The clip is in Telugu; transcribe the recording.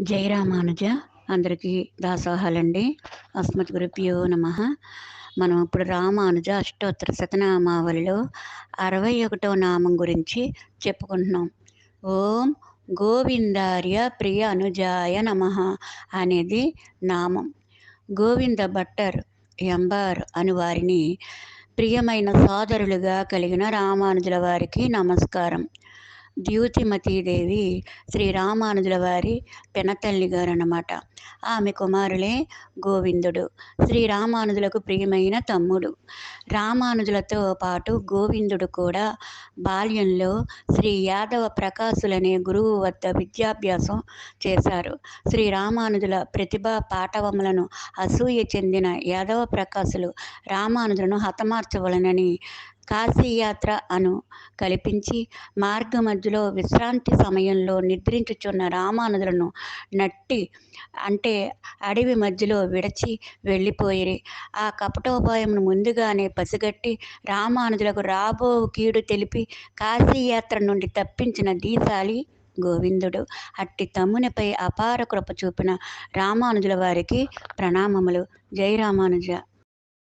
జై రామానుజ. అందరికీ దాసోహాలండి. అస్మత్ గురుభ్యో నమ. మనం ఇప్పుడు రామానుజ అష్టోత్తర శతనామావళిలో అరవై ఒకటో నామం గురించి చెప్పుకుంటున్నాం. ఓం గోవిందార్య ప్రియ అనుజాయ నమ అనేది నామం. గోవింద భట్టర్ ఎంబార్ అని వారిని ప్రియమైన సోదరులుగా కలిగిన రామానుజుల వారికి నమస్కారం. ద్యూతిమతీదేవి శ్రీ రామానుజుల వారి పెనతల్లి గారు అన్నమాట ఆమె కుమారులే గోవిందుడు. శ్రీ రామానుజులకు ప్రియమైన తమ్ముడు. రామానుజులతో పాటు గోవిందుడు కూడా బాల్యంలో శ్రీ యాదవ ప్రకాశులనే గురువు వద్ద విద్యాభ్యాసం చేశారు. శ్రీ రామానుజుల ప్రతిభా పాఠవములను అసూయ చెందిన యాదవ ప్రకాశులు రామానుజులను హతమార్చవలనని కాశీయాత్ర అను కల్పించి మార్గ మధ్యలో విశ్రాంతి సమయంలో నిద్రించుచున్న రామానుదులను నట్టి అంటే అడవి మధ్యలో విడచి వెళ్ళిపోయిరి. ఆ కపటోపాయమును ముందుగానే పసిగట్టి రామానుజులకు రాబో కీడు తెలిపి కాశీయాత్ర నుండి తప్పించిన దీశాలి గోవిందుడు అట్టి తమ్మునిపై అపార కృప చూపిన రామానుజుల వారికి ప్రణామములు. జై రామానుజ.